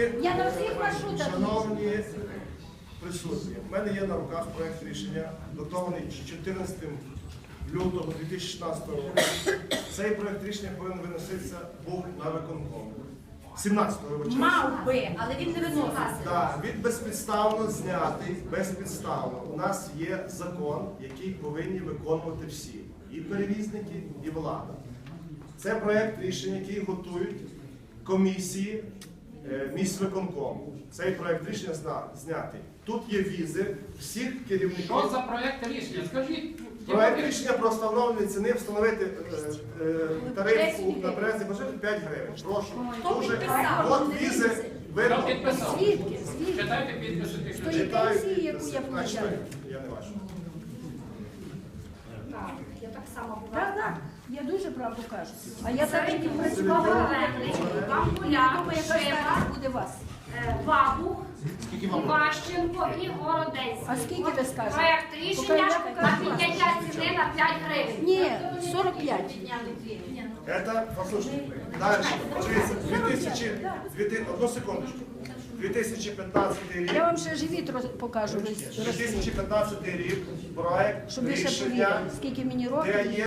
Я на всіх маршрутах шановні присутні, в мене є на руках проект рішення, датований 14 лютого 2016 року. Цей проект рішення повинен виноситися був на виконком. 17-го, вибачаюся. Мав би, але він не виноситься. Так, він безпідставно знятий, безпідставно. У нас є закон, який повинні виконувати всі. І перевізники, і влада. Це проект рішення, який готують комісії міськвиконкому. Цей проект рішення зна- знятий. Тут є візи всіх керівників. Що за проект рішення? Скажіть, Проект рішення про встановлення ціни встановити е, е, тариф на березні пожежі 5 гривень. Прошу. Хто Дуже підписав? от візи Хто видно. підписав? Звідки? Звідки? Читайте підписи тих людей. Читаю, пенсії, яку я значить, получаю. Я не бачу. Так, я так само була. Так, так, я дуже правду кажу. А я так і працювала. Старість буде вас. е, Бабух, Іващенко і Городець. А скільки ви скажете? Проект Поки рішення на підняття ціни на 5 гривень. Ні, 45. Это, послушайте, дальше. Подивіться, 2000, 2000, одну секундочку. 2015 рік. Я вам ще живіт роз- покажу. ви 2015 рік проект Щоб ви ще рішення, повірили, скільки мені де років. є